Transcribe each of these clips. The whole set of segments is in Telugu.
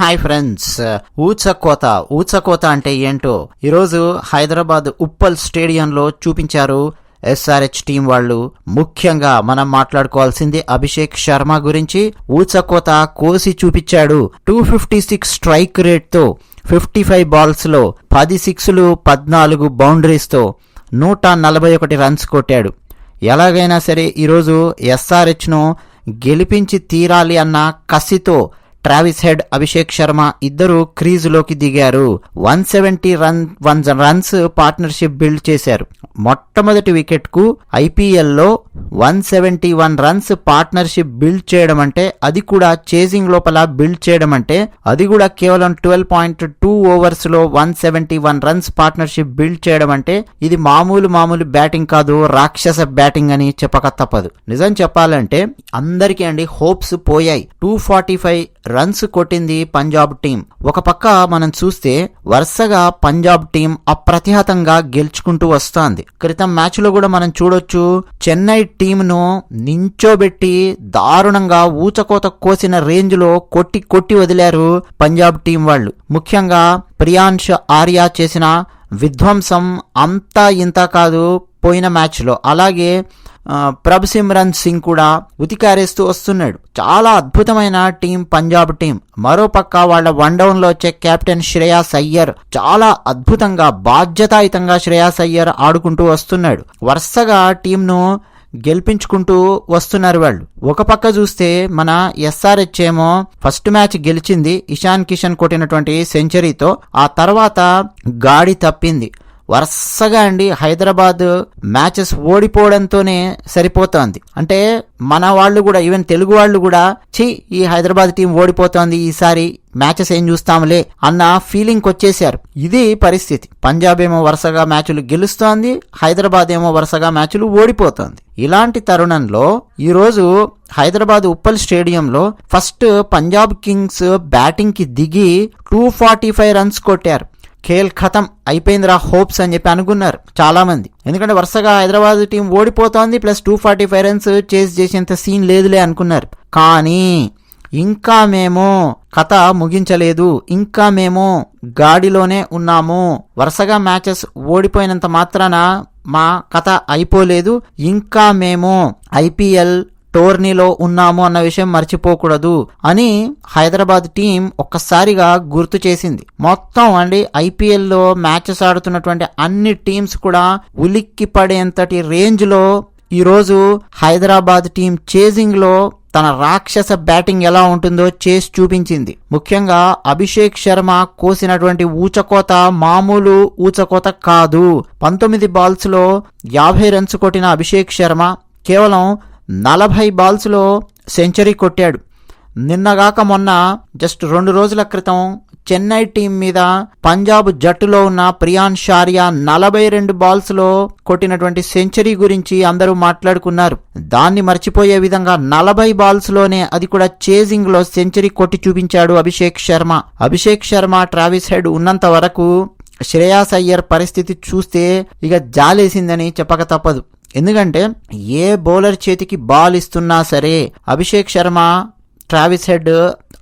Hi friends. ఊచకోత. ఊచకోత అంటే ఏంటో? ఈరోజు హైదరాబాద్ ఉప్పల్ స్టేడియంలో చూపించారు ఎస్ఆర్హెచ్ టీం వాళ్ళు. ముఖ్యంగా మనం మాట్లాడుకోవాల్సింది అభిషేక్ శర్మ గురించి. ఊచకోత కోసి చూపించాడు. టూ ఫిఫ్టీ సిక్స్ స్ట్రైక్ రేట్తో ఫిఫ్టీ ఫైవ్ బాల్స్లో పది సిక్స్లు పద్నాలుగు బౌండరీస్తో నూట నలభై ఒకటి రన్స్ కొట్టాడు. ఎలాగైనా సరే ఈరోజు ఎస్ఆర్హెచ్ను గెలిపించి తీరాలి అన్న కసితో ట్రావిస్ హెడ్ అభిషేక్ శర్మ ఇద్దరు క్రీజులోకి దిగారు. One seventy run one runs partnership build చేశారు. మొట్టమొదటి వికెట్కు ఐపీఎల్లో one seventy one runs partnership build చేయడం అంటే అది కూడా చేజింగ్ లోపల బిల్డ్ చేయడం అంటే అది కూడా కేవలం twelve point two ఓవర్స్లో one seventy one runs partnership build చేయడం అంటే ఇది మామూలు మామూలు బ్యాటింగ్ కాదు రాక్షస బ్యాటింగ్ అని చెప్పక తప్పదు. నిజం చెప్పాలంటే అందరికీ అండి హోప్స్ పోయాయి. టూ ఫార్టీ ఫైవ్ రన్స్ కొట్టింది పంజాబ్ టీం. ఒక పక్క మనం చూస్తే వరుసగా పంజాబ్ టీం అప్రతిహతంగా గెలుచుకుంటూ వస్తోంది. క్రితం మ్యాచ్లో కూడా మనం చూడొచ్చు చెన్నై టీంను నించోబెట్టి దారుణంగా ఊచకోత కోసిన రేంజ్లో కొట్టి కొట్టి వదిలారు పంజాబ్ టీం వాళ్ళు. ముఖ్యంగా ప్రియాంష్ ఆర్యా చేసిన విధ్వంసం అంతా ఇంత కాదు పోయిన మ్యాచ్లో. అలాగే ఆ, సిమ్రన్ సింగ్ కూడా ఉతికారేస్తూ వస్తున్నాడు. చాలా అద్భుతమైన టీం పంజాబ్ టీం. మరోపక్క వాళ్ళ వన్ డౌన్లో వచ్చే కెప్టెన్ శ్రేయాస్ అయ్యర్ చాలా అద్భుతంగా బాధ్యతాయుతంగా శ్రేయాస్ అయ్యర్ ఆడుకుంటూ వస్తున్నాడు. వరుసగా టీంను గెలిపించుకుంటూ వస్తున్నారు వాళ్ళు. ఒక పక్క చూస్తే మన ఎస్ఆర్హెచ్ ఏమో ఫస్ట్ మ్యాచ్ గెలిచింది ఇషాన్ కిషన్ కొట్టినటువంటి సెంచరీతో ఆ తర్వాత గాడి తప్పింది. వరుసగా అండి హైదరాబాద్ మ్యాచెస్ ఓడిపోవడంతోనే సరిపోతోంది. అంటే మన వాళ్ళు కూడా ఈవెన్ తెలుగు వాళ్ళు కూడా ఛీ ఈ హైదరాబాద్ టీం ఓడిపోతోంది ఈసారి మ్యాచెస్ ఏం చూస్తాంలే అన్న ఫీలింగ్ వచ్చేసారు ఇది పరిస్థితి. పంజాబ్ ఏమో వరుసగా మ్యాచ్లు గెలుస్తోంది హైదరాబాద్ ఏమో వరుసగా మ్యాచ్లు ఓడిపోతోంది. ఇలాంటి తరుణంలో ఈరోజు హైదరాబాద్ ఉప్పల్ స్టేడియంలో ఫస్ట్ పంజాబ్ కింగ్స్ బ్యాటింగ్కి దిగి టూ ఫార్టీ ఫైవ్ రన్స్ కొట్టారు. ఖేల్ ఖతం అయిపోయిందిరా హోప్స్ అని చెప్పి అనుకున్నారు చాలామంది. ఎందుకంటే వరుసగా Hyderabad team ఓడిపోతోంది plus two forty five runs చేసి చేసేంత సీన్ లేదులే అనుకున్నారు. కానీ ఇంకా మేము కథ ముగించలేదు ఇంకా మేము గాడిలోనే ఉన్నాము. వరుసగా మ్యాచెస్ ఓడిపోయినంత మాత్రాన మా కథ అయిపోలేదు ఇంకా మేము ఐపీఎల్ టోర్నీలో ఉన్నాము అన్న విషయం మర్చిపోకూడదు అని హైదరాబాద్ టీం ఒక్కసారిగా గుర్తు చేసింది. మొత్తం అండి ఐపీఎల్లో మ్యాచెస్ ఆడుతున్నటువంటి అన్ని టీమ్స్ కూడా ఉలిక్కి పడేంతటి రేంజ్లో ఈరోజు హైదరాబాద్ టీం చేజింగ్లో తన రాక్షస బ్యాటింగ్ ఎలా ఉంటుందో చేసి చూపించింది. ముఖ్యంగా అభిషేక్ శర్మ కోసినటువంటి ఊచకోత మామూలు ఊచకోత కాదు. పంతొమ్మిది బాల్స్లో యాభై రన్స్ కొట్టిన అభిషేక్ శర్మ కేవలం నలభై బాల్స్లో సెంచరీ కొట్టాడు. నిన్నగాక మొన్న జస్ట్ రెండు రోజుల క్రితం చెన్నై టీం మీద పంజాబ్ జట్టులో ఉన్న ప్రియాన్ షారియా నలభై రెండు బాల్స్లో కొట్టినటువంటి సెంచరీ గురించి అందరూ మాట్లాడుకున్నారు. దాన్ని మర్చిపోయే విధంగా నలభై బాల్స్లోనే అది కూడా చేజింగ్లో సెంచరీ కొట్టి చూపించాడు అభిషేక్ శర్మ. అభిషేక్ శర్మ ట్రావిస్ హెడ్ ఉన్నంత వరకు శ్రేయాస్ అయ్యర్ పరిస్థితి చూస్తే ఇక జాలేసిందని చెప్పక తప్పదు. ఎందుకంటే ఏ బౌలర్ చేతికి బాల్ ఇస్తున్నా సరే అభిషేక్ శర్మ ట్రావిస్ హెడ్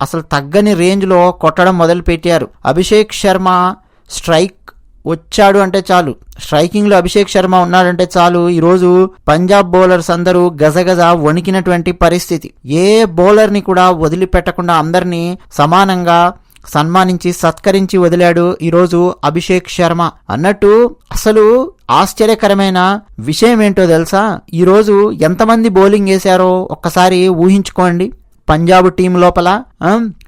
అసలు తగ్గని రేంజ్లో కొట్టడం మొదలుపెట్టారు. అభిషేక్ శర్మ స్ట్రైక్ వచ్చాడు అంటే చాలు. స్ట్రైకింగ్లో అభిషేక్ శర్మ ఉన్నాడంటే చాలు. ఈరోజు పంజాబ్ బౌలర్స్ అందరూ గజగజ వణికినటువంటి పరిస్థితి. ఏ బౌలర్ని కూడా వదిలిపెట్టకుండా అందరినీ సమానంగా సన్మానించి సత్కరించి వదిలాడు ఈరోజు అభిషేక్ శర్మ. అన్నట్టు అసలు ఆశ్చర్యకరమైన విషయం ఏంటో తెలుసా? ఈరోజు ఎంతమంది బౌలింగ్ వేశారో ఒక్కసారి ఊహించుకోండి. పంజాబ్ టీం లోపల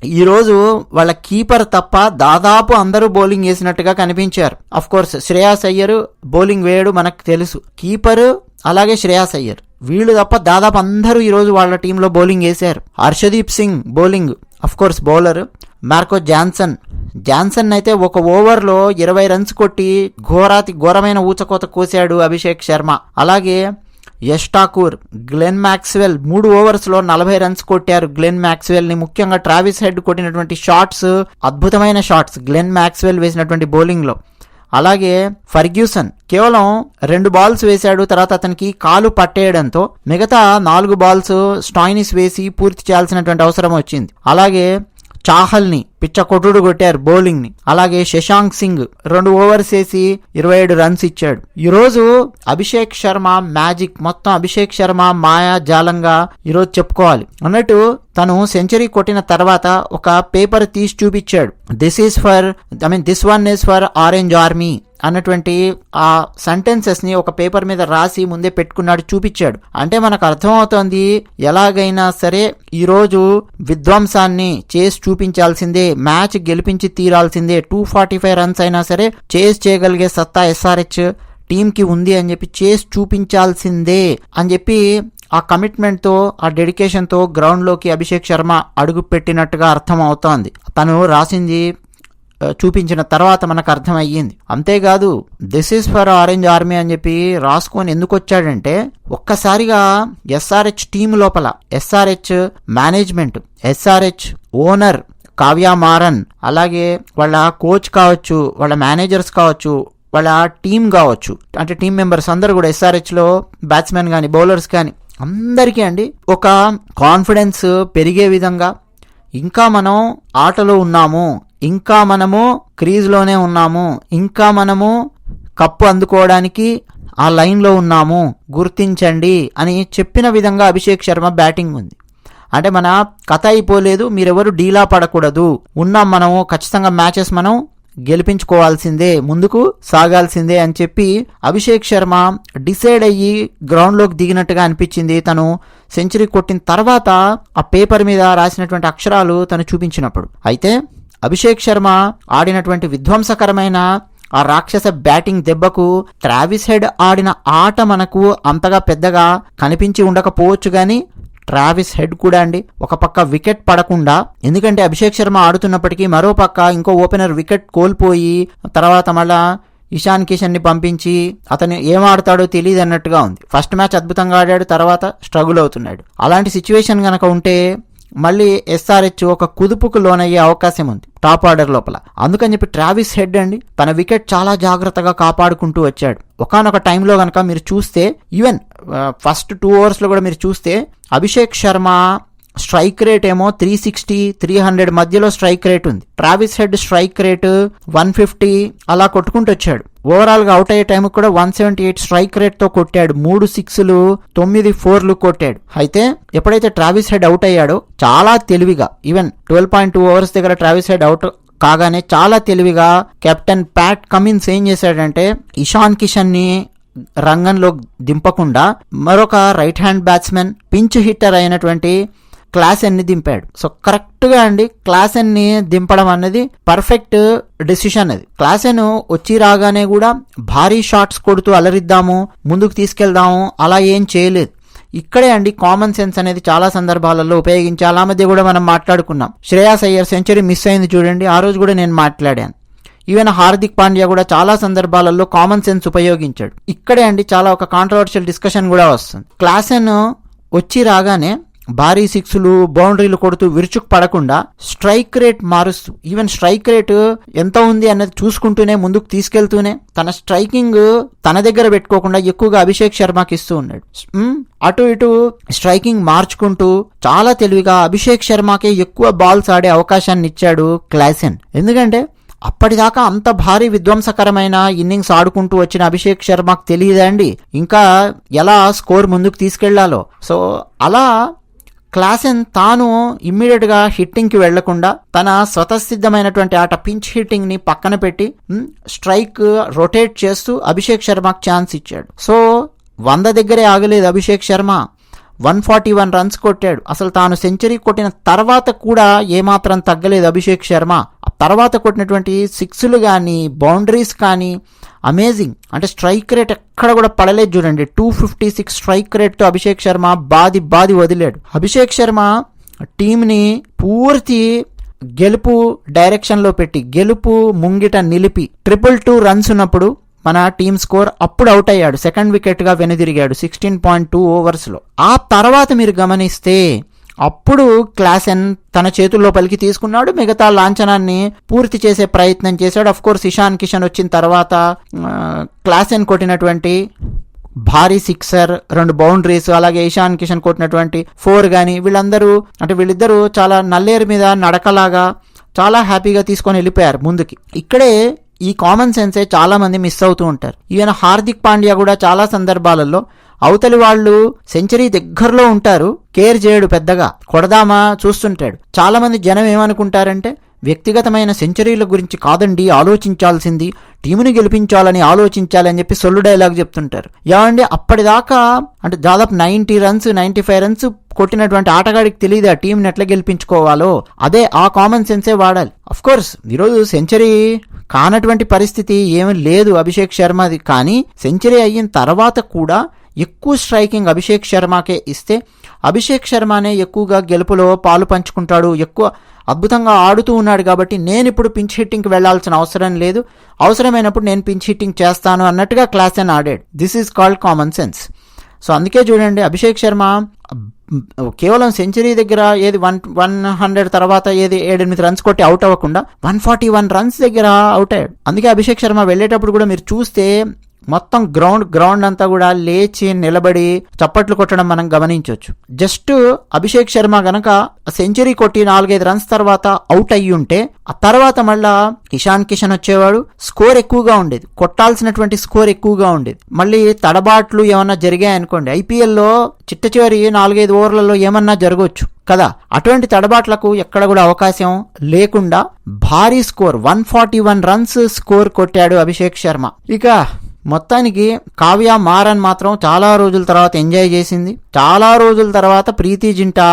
ఈరోజు వాళ్ళ కీపర్ తప్ప దాదాపు అందరూ బౌలింగ్ వేసినట్టుగా కనిపించారు. Of course Shreyas Iyer bowling వేయడు మనకు తెలుసు. కీపర్ అలాగే శ్రేయాస్ అయ్యర్. వీళ్ళు తప్ప దాదాపు అందరూ ఈరోజు వాళ్ళ టీంలో బౌలింగ్ వేశారు. Harshdeep Singh bowling of course bowler Marco Jansen. Jansen అయితే ఒక ఓవర్లో ఇరవై రన్స్ కొట్టి ఘోరాతి ఘోరమైన ఊచకోత కోశాడు అభిషేక్ శర్మ. అలాగే యష్ ఠాకూర్ గ్లెన్ మ్యాక్స్వెల్ మూడు ఓవర్స్లో నలభై రన్స్ కొట్టారు. గ్లెన్ మ్యాక్స్వెల్ని ముఖ్యంగా ట్రావిస్ హెడ్ కొట్టినటువంటి షాట్స్ అద్భుతమైన షాట్స్ గ్లెన్ మ్యాక్స్వెల్ వేసినటువంటి బౌలింగ్లో. అలాగే ఫర్గ్యూసన్ కేవలం రెండు బాల్స్ వేశాడు తర్వాత అతనికి కాలు పట్టేయడంతో మిగతా నాలుగు బాల్స్ స్టాయినిస్ వేసి పూర్తి చేయాల్సినటువంటి అవసరం వచ్చింది. అలాగే చాహల్ని పిచ్చ కొట్టుడు కొట్టారు బౌలింగ్ని అలాగే శశాంక్ సింగ్ రెండు ఓవర్స్ వేసి ఇరవై ఏడు రన్స్ ఇచ్చాడు. ఈరోజు అభిషేక్ శర్మ మ్యాజిక్ మొత్తం అభిషేక్ శర్మ మాయా జాలంగా ఈరోజు చెప్పుకోవాలి. అన్నట్టు తను సెంచరీ కొట్టిన తర్వాత ఒక పేపర్ తీసి చూపించాడు. This is for I mean this one is for orange army అన్నటువంటి ఆ సెంటెన్సెస్ని ఒక పేపర్ మీద రాసి ముందే పెట్టుకున్నాడు చూపించాడు. అంటే మనకు అర్థమవుతోంది ఎలాగైనా సరే ఈరోజు విధ్వంసాన్ని చేసి చూపించాల్సిందే మ్యాచ్ గెలిపించి తీరాల్సిందే టూ ఫార్టీ ఫైవ్ రన్స్ అయినా సరే చేసి చేయగలిగే సత్తా ఎస్ఆర్హెచ్ టీంకి ఉంది అని చెప్పి చేసి చూపించాల్సిందే అని చెప్పి ఆ కమిట్మెంట్తో ఆ డెడికేషన్తో గ్రౌండ్లోకి అభిషేక్ శర్మ అడుగు పెట్టినట్టుగా అర్థం అవుతోంది తను రాసింది చూపించిన తర్వాత మనకు అర్థమయ్యింది. అంతేకాదు this is for orange army అని చెప్పి రాసుకొని ఎందుకు వచ్చాడంటే ఒక్కసారిగా ఎస్ఆర్హెచ్ టీం లోపల SRH management SRH owner Kavya Maran అలాగే వాళ్ళ కోచ్ కావచ్చు వాళ్ళ మేనేజర్స్ కావచ్చు వాళ్ళ టీం కావచ్చు అంటే టీం మెంబర్స్ అందరు కూడా ఎస్ఆర్హెచ్లో బ్యాట్స్మెన్ కానీ బౌలర్స్ కానీ అందరికీ అండి ఒక కాన్ఫిడెన్స్ పెరిగే విధంగా ఇంకా మనం ఆటలో ఉన్నాము ఇంకా మనము క్రీజ్లోనే ఉన్నాము. ఇంకా మనము కప్పు అందుకోవడానికి ఆ లైన్లో ఉన్నాము. గుర్తించండి అని చెప్పిన విధంగా అభిషేక్ శర్మ బ్యాటింగ్ ఉంది. అంటే మన కథ అయిపోలేదు. మీరెవరు డీలా పడకూడదు. ఉన్నాం మనము. ఖచ్చితంగా మ్యాచెస్ మనం గెలిపించుకోవాల్సిందే. ముందుకు సాగాల్సిందే అని చెప్పి అభిషేక్ శర్మ డిసైడ్ అయ్యి గ్రౌండ్లోకి దిగినట్టుగా అనిపించింది. తను సెంచరీ కొట్టిన తర్వాత ఆ పేపర్ మీద రాసినటువంటి అక్షరాలు తను చూపించినప్పుడు. అయితే అభిషేక్ శర్మ ఆడినటువంటి విధ్వంసకరమైన ఆ రాక్షస బ్యాటింగ్ దెబ్బకు ట్రావిస్ హెడ్ ఆడిన ఆట మనకు అంతగా పెద్దగా కనిపించి ఉండకపోవచ్చు కానీ ట్రావిస్ హెడ్ కూడా అండి. ఒక పక్క వికెట్ పడకుండా ఎందుకంటే అభిషేక్ శర్మ ఆడుతున్నప్పటికీ మరో పక్క ఇంకో ఓపెనర్ వికెట్ కోల్పోయి తర్వాత మళ్ళా ఇషాన్ కిషన్ని పంపించి అతను ఏం ఆడతాడో తెలియదు అన్నట్టుగా ఉంది. ఫస్ట్ మ్యాచ్ అద్భుతంగా ఆడాడు తర్వాత స్ట్రగుల్ అవుతున్నాడు. అలాంటి సిచ్యువేషన్ కనుక ఉంటే మళ్ళీ ఎస్ఆర్హెచ్ ఒక కుదుపుకు లోనయ్యే అవకాశం ఉంది టాప్ ఆర్డర్ లోపల. అందుకని చెప్పి ట్రావిస్ హెడ్ అండి తన వికెట్ చాలా జాగ్రత్తగా కాపాడుకుంటూ వచ్చాడు. ఒకనొక టైంలో కనుక మీరు చూస్తే ఈవెన్ ఫస్ట్ టూ ఓవర్స్లో కూడా మీరు చూస్తే అభిషేక్ శర్మ స్ట్రైక్ రేట్ ఏమో త్రీ సిక్స్టీ త్రీ హండ్రెడ్ మధ్యలో స్ట్రైక్ రేట్ ఉంది. Travis Head strike rate one fifty అలా కొట్టుకుంటూ వచ్చాడు. ఓవరాల్గా అవుట్ అయ్యే టైంకి కూడా వన్ సెవెంటీ ఎయిట్ స్ట్రైక్ రేట్తో కొట్టాడు. మూడు సిక్స్లు తొమ్మిది ఫోర్లు కొట్టాడు. అయితే ఎప్పుడైతే ట్రావిస్ హెడ్ అవుట్ అయ్యాడో చాలా తెలివిగా even twelve point two overs దగ్గర ట్రావిస్ హెడ్ అవుట్ కాగానే చాలా తెలివిగా కెప్టెన్ ప్యాట్ కమిన్స్ ఏం చేశాడంటే ఇషాన్ కిషన్ని రంగంలో దింపకుండా మరొక right hand batsmen pinch hitter అయినటువంటి క్లాస్ ఎన్ని దింపాడు? సో కరెక్ట్గా అండి క్లాస్ ఎన్ని దింపడం అన్నది పర్ఫెక్ట్ డెసిషన్ అది. క్లాస్ వచ్చి రాగానే కూడా భారీ షాట్స్ కొడుతూ అలరిద్దాము ముందుకు తీసుకెళ్దాము అలా ఏం చేయలేదు. ఇక్కడే అండి కామన్ సెన్స్ అనేది చాలా సందర్భాలలో ఉపయోగించి అలా మధ్య కూడా మనం మాట్లాడుకున్నాం. శ్రేయాస్ అయ్యర్ సెంచరీ మిస్ అయింది చూడండి ఆ రోజు కూడా నేను మాట్లాడాను. ఈవెన్ హార్దిక్ పాండ్యా కూడా చాలా సందర్భాలలో కామన్ సెన్స్ ఉపయోగించాడు. ఇక్కడే అండి చాలా ఒక కాంట్రవర్షియల్ డిస్కషన్ కూడా వస్తుంది. క్లాసెన్ వచ్చి రాగానే భారీ సిక్స్లు బౌండరీలు కొడుతూ విరుచుకు పడకుండా స్ట్రైక్ రేట్ మారుస్తూ ఈవెన్ స్ట్రైక్ రేట్ ఎంత ఉంది అన్నది చూసుకుంటూనే ముందుకు తీసుకెళ్తూనే తన స్ట్రైకింగ్ తన దగ్గర పెట్టుకోకుండా ఎక్కువగా అభిషేక్ శర్మకి ఇస్తూ ఉన్నాడు. అటు ఇటు స్ట్రైకింగ్ మార్చుకుంటూ చాలా తెలివిగా అభిషేక్ శర్మకే ఎక్కువ బాల్స్ ఆడే అవకాశాన్ని ఇచ్చాడు క్లాసెన్. ఎందుకంటే అప్పటిదాకా అంత భారీ విధ్వంసకరమైన ఇన్నింగ్స్ ఆడుకుంటూ వచ్చిన అభిషేక్ శర్మకు తెలియదండి ఇంకా ఎలా స్కోర్ ముందుకు తీసుకెళ్ళాలో? సో అలా క్లాసెన్ తాను ఇమ్మీడియట్గా హిట్టింగ్కి వెళ్ళకుండా తన స్వతసిద్ధమైనటువంటి ఆట పించ్ హిట్టింగ్ని పక్కన పెట్టి స్ట్రైక్ రొటేట్ చేస్తూ అభిషేక్ శర్మకు ఛాన్స్ ఇచ్చాడు. సో వంద దగ్గరే ఆగలేదు Abhishek Sharma. One forty one runs కొట్టాడు. అసలు తాను సెంచరీ కొట్టిన తర్వాత కూడా ఏమాత్రం తగ్గలేదు అభిషేక్ శర్మ. ఆ తర్వాత కొట్టినటువంటి సిక్స్లు కానీ బౌండరీస్ కానీ అమేజింగ్ అంటే స్ట్రైక్ రేట్ ఎక్కడ కూడా పడలేదు చూడండి. టూ ఫిఫ్టీ సిక్స్ స్ట్రైక్ రేట్తో అభిషేక్ శర్మ బాది బాది వదిలాడు. అభిషేక్ శర్మ టీంని పూర్తి గెలుపు డైరెక్షన్లో పెట్టి గెలుపు ముంగిట నిలిపి ట్రిపుల్ టూ రన్స్ ఉన్నప్పుడు మన టీం స్కోర్ అప్పుడు అవుట్ అయ్యాడు. సెకండ్ వికెట్గా వెనుదిరిగాడు సిక్స్టీన్ పాయింట్ టూ ఓవర్స్లో ఆ తర్వాత మీరు గమనిస్తే అప్పుడు క్లాసెన్ తన చేతుల్లో పలికి తీసుకున్నాడు. మిగతా లాంఛనాన్ని పూర్తి చేసే ప్రయత్నం చేశాడు. అఫ్ కోర్స్ ఇషాన్ కిషన్ వచ్చిన తర్వాత క్లాసెన్ కొట్టినటువంటి భారీ సిక్సర్ రెండు బౌండరీస్ అలాగే ఇషాన్ కిషన్ కొట్టినటువంటి ఫోర్ కానీ వీళ్ళందరూ అంటే వీళ్ళిద్దరూ చాలా నల్లేరు మీద నడకలాగా చాలా హ్యాపీగా తీసుకొని వెళ్ళిపోయారు ముందుకి. ఇక్కడే ఈ కామన్ సెన్సే చాలామంది మిస్ అవుతూ ఉంటారు. ఈవెన్ హార్దిక్ పాండ్యా కూడా చాలా సందర్భాలలో అవతలి వాళ్ళు సెంచరీ దగ్గరలో ఉంటారు కేర్ చేయడు పెద్దగా. కొడదామా చూస్తుంటాడు. చాలామంది జనం ఏమనుకుంటారంటే వ్యక్తిగతమైన సెంచరీల గురించి కాదండి ఆలోచించాల్సింది టీముని గెలిపించాలని ఆలోచించాలని చెప్పి సొల్లు డైలాగ్ చెప్తుంటారు. ఏమండి అప్పటిదాకా అంటే దాదాపు ninety runs ninety five runs కొట్టినటువంటి ఆటగాడికి తెలియదు ఆ టీంని ఎట్లా గెలిపించుకోవాలో. అదే ఆ కామన్ సెన్సే వాడాలి. అఫ్ కోర్స్ ఈరోజు సెంచరీ కానటువంటి పరిస్థితి ఏమీ లేదు అభిషేక్ శర్మది. కానీ సెంచరీ అయిన తర్వాత కూడా ఎక్కువ స్ట్రైకింగ్ అభిషేక్ శర్మకే ఇస్తే అభిషేక్ శర్మనే ఎక్కువగా గెలుపులో పాలు పంచుకుంటాడు. ఎక్కువ అద్భుతంగా ఆడుతూ ఉన్నాడు కాబట్టి నేను ఇప్పుడు పించ్ హిట్టింగ్కి వెళ్ళాల్సిన అవసరం లేదు. అవసరమైనప్పుడు నేను పించ్ హిట్టింగ్ చేస్తాను అన్నట్టుగా క్లాస్ అని ఆడాడు. This is called common sense so అందుకే చూడండి అభిషేక్ శర్మ కేవలం సెంచరీ దగ్గర ఏది వన్ వన్ హండ్రెడ్ తర్వాత ఏది ఏడెనిమిది రన్స్ కొట్టి అవుట్ అవ్వకుండా వన్ ఫార్టీ వన్ రన్స్ దగ్గర అవుట్ అయ్యాడు. అందుకే అభిషేక్ శర్మ వెళ్ళేటప్పుడు కూడా మీరు చూస్తే మొత్తం గ్రౌండ్ గ్రౌండ్ అంతా కూడా లేచి నిలబడి చప్పట్లు కొట్టడం మనం గమనించవచ్చు. జస్ట్ అభిషేక్ శర్మ గనక సెంచరీ కొట్టి నాలుగైదు రన్స్ తర్వాత అవుట్ అయ్యి ఉంటే ఆ తర్వాత మళ్ళా ఇషాన్ కిషన్ వచ్చేవాడు స్కోర్ ఎక్కువగా ఉండేది. కొట్టాల్సినటువంటి స్కోర్ ఎక్కువగా ఉండేది. మళ్ళీ తడబాట్లు ఏమన్నా జరిగాయనుకోండి ఐపీఎల్లో చిట్ట చివరి నాలుగైదు ఓవర్లలో ఏమన్నా జరగవచ్చు కదా. అటువంటి తడబాట్లకు ఎక్కడ కూడా అవకాశం లేకుండా భారీ score one forty one runs score కొట్టాడు అభిషేక్ శర్మ. ఇక మొత్తానికి కావ్య మారన్ మాత్రం చాలా రోజుల తర్వాత ఎంజాయ్ చేసింది. చాలా రోజుల తర్వాత ప్రీతి జింటా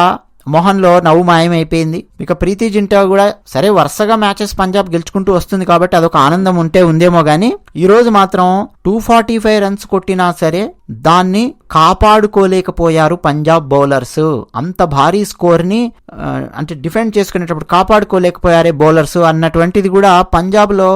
మొహన్లో నవ్వు మాయమైపోయింది. ఇక ప్రీతి జింటా కూడా సరే వరుసగా మ్యాచెస్ పంజాబ్ గెలుచుకుంటూ వస్తుంది కాబట్టి అదొక ఆనందం ఉంటే ఉందేమో కానీ ఈరోజు మాత్రం టూ ఫార్టీ ఫైవ్ రన్స్ కొట్టినా సరే దాన్ని కాపాడుకోలేకపోయారు పంజాబ్ బౌలర్స్. అంత భారీ స్కోర్ని అంటే డిఫెండ్ చేసుకునేటప్పుడు కాపాడుకోలేకపోయారే బౌలర్స్ అన్నటువంటిది కూడా పంజాబ్లో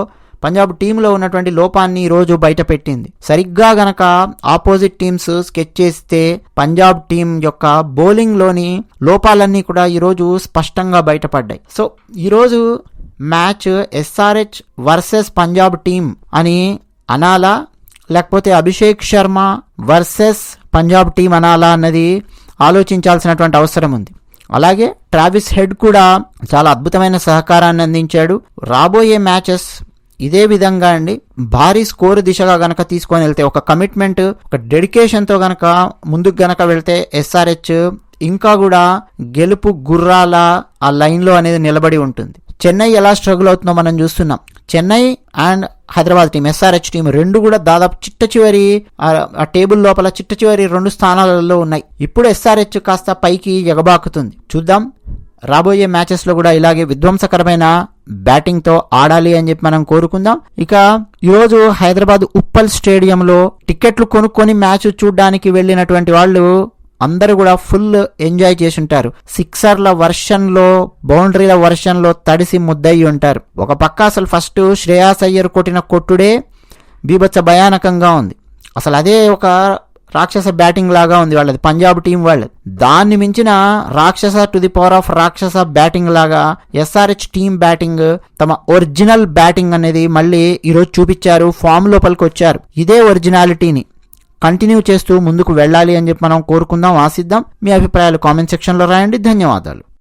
పంజాబ్ టీంలో ఉన్నటువంటి లోపాన్ని ఈరోజు బయట పెట్టింది. సరిగ్గా గనక ఆపోజిట్ టీమ్స్ స్కెచ్ చేస్తే పంజాబ్ టీం యొక్క బౌలింగ్లోని లోపాలన్నీ కూడా ఈరోజు స్పష్టంగా బయటపడ్డాయి. సో ఈరోజు match SRH versus Punjab team అని అనాలా లేకపోతే అభిషేక్ శర్మ వర్సెస్ పంజాబ్ టీం అనాలా అన్నది ఆలోచించాల్సినటువంటి అవసరం ఉంది. అలాగే ట్రావిస్ హెడ్ కూడా చాలా అద్భుతమైన సహకారాన్ని అందించాడు. రాబోయే మ్యాచెస్ ఇదే విధంగా అండి భారీ స్కోర్ దిశగా గనక తీసుకొని వెళ్తే ఒక కమిట్మెంట్ ఒక డెడికేషన్తో గనక ముందుకు గనక వెళ్తే ఎస్ఆర్హెచ్ ఇంకా కూడా గెలుపు గుర్రాల ఆ లైన్లో అనేది నిలబడి ఉంటుంది. చెన్నై ఎలా స్ట్రగుల్ అవుతుందో మనం చూస్తున్నాం. Chennai and Hyderabad team SRH team రెండు కూడా దాదాపు చిట్ట చివరి ఆ టేబుల్ లోపల చిట్ట చివరి రెండు స్థానాలలో ఉన్నాయి. ఇప్పుడు ఎస్ఆర్హెచ్ కాస్త పైకి ఎగబాకుతుంది. చూద్దాం. రాబోయే మ్యాచెస్లో కూడా ఇలాగే విధ్వంసకరమైన బ్యాటింగ్తో ఆడాలి అని చెప్పి మనం కోరుకుందాం. ఇక ఈరోజు హైదరాబాద్ ఉప్పల్ స్టేడియంలో టికెట్లు కొనుక్కొని మ్యాచ్ చూడడానికి వెళ్ళినటువంటి వాళ్ళు అందరూ కూడా ఫుల్ ఎంజాయ్ చేసి ఉంటారు సిక్సర్ల వర్షన్లో బౌండరీల వర్షన్లో తడిసి ముద్దయి ఉంటారు. ఒక పక్క అసలు ఫస్ట్ శ్రేయాస్ అయ్యర్ కొట్టిన కొట్టుడే బీభత్స భయానకంగా ఉంది. అసలు అదే ఒక రాక్షస బ్యాటింగ్ లాగా ఉంది వాళ్ళది పంజాబ్ టీం వాళ్ళది. దాన్ని మించిన రాక్షస టు ది పవర్ ఆఫ్ రాక్షస బ్యాటింగ్ లాగా ఎస్ఆర్హెచ్ టీం బ్యాటింగ్ తమ ఒరిజినల్ బ్యాటింగ్ అనేది మళ్ళీ ఈరోజు చూపించారు ఫామ్ లోపలికి వచ్చారు. ఇదే ఒరిజినాలిటీని కంటిన్యూ చేస్తూ ముందుకు వెళ్ళాలి అని చెప్పి మనం కోరుకుందాం ఆశిద్దాం. మీ అభిప్రాయాలు కామెంట్ సెక్షన్లో రాయండి. ధన్యవాదాలు.